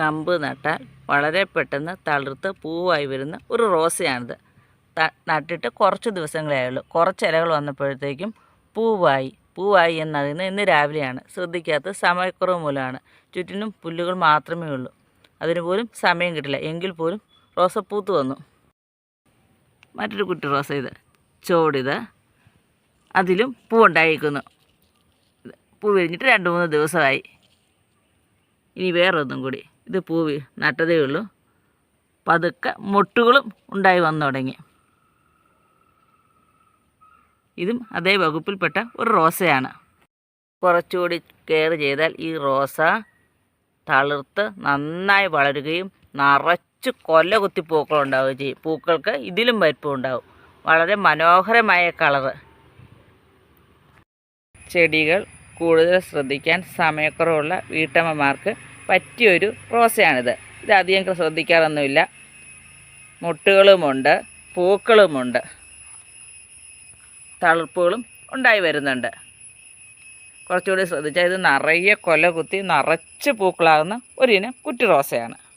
കമ്പ് നട്ടാൽ വളരെ പെട്ടെന്ന് തളിർത്ത് പൂവായി വരുന്ന ഒരു റോസയാണിത്. നട്ടിട്ട് കുറച്ച് ദിവസങ്ങളേ ആയുള്ളൂ. കുറച്ച് ഇലകൾ വന്നപ്പോഴത്തേക്കും പൂവായി. പൂവായി എന്നറിയുന്നത് ഇന്ന് രാവിലെയാണ്. ശ്രദ്ധിക്കാത്ത സമയക്കുറവ് മൂലമാണ്. ചുറ്റിനും പുല്ലുകൾ മാത്രമേ ഉള്ളൂ. അതിന് പോലും സമയം കിട്ടില്ല. എങ്കിൽ പോലും റോസ പൂത്ത് വന്നു. മറ്റൊരു കുട്ടി റോസ ഇത്. ചോടിത്. അതിലും പൂവുണ്ടായിരിക്കുന്നു. പൂ വിരിഞ്ഞിട്ട് രണ്ട് മൂന്ന് ദിവസമായി. ഇനി വേറൊന്നും കൂടി. ഇത് പൂവി നട്ടതേ ഉള്ളൂ. പതുക്കെ മൊട്ടുകളും ഉണ്ടായി വന്നു തുടങ്ങി. ഇതും അതേ വകുപ്പിൽപ്പെട്ട ഒരു റോസയാണ്. കുറച്ചുകൂടി കെയർ ചെയ്താൽ ഈ റോസ തളിർത്ത് നന്നായി വളരുകയും നിറച്ച് കൊല്ല കുത്തി പൂക്കൾ ഉണ്ടാവുകയും ചെയ്യും. പൂക്കൾക്ക് ഇതിലും വലിപ്പം ഉണ്ടാവും. വളരെ മനോഹരമായ കളറ് ചെടികൾ കൂടുതൽ ശ്രദ്ധിക്കാൻ സമയക്കുറവുള്ള വീട്ടമ്മമാർക്ക് പറ്റിയൊരു റോസയാണിത്. ഇത് ശ്രദ്ധിക്കാറൊന്നുമില്ല. മുട്ടുകളുമുണ്ട് പൂക്കളുമുണ്ട് തളിർപ്പുകളും ഉണ്ടായി വരുന്നുണ്ട്. കുറച്ചുകൂടി ശ്രദ്ധിച്ചാൽ ഇത് നിറയെ കൊല കുത്തി നിറച്ച് പൂക്കളാകുന്ന ഒരിനം കുറ്റി റോസയാണ്.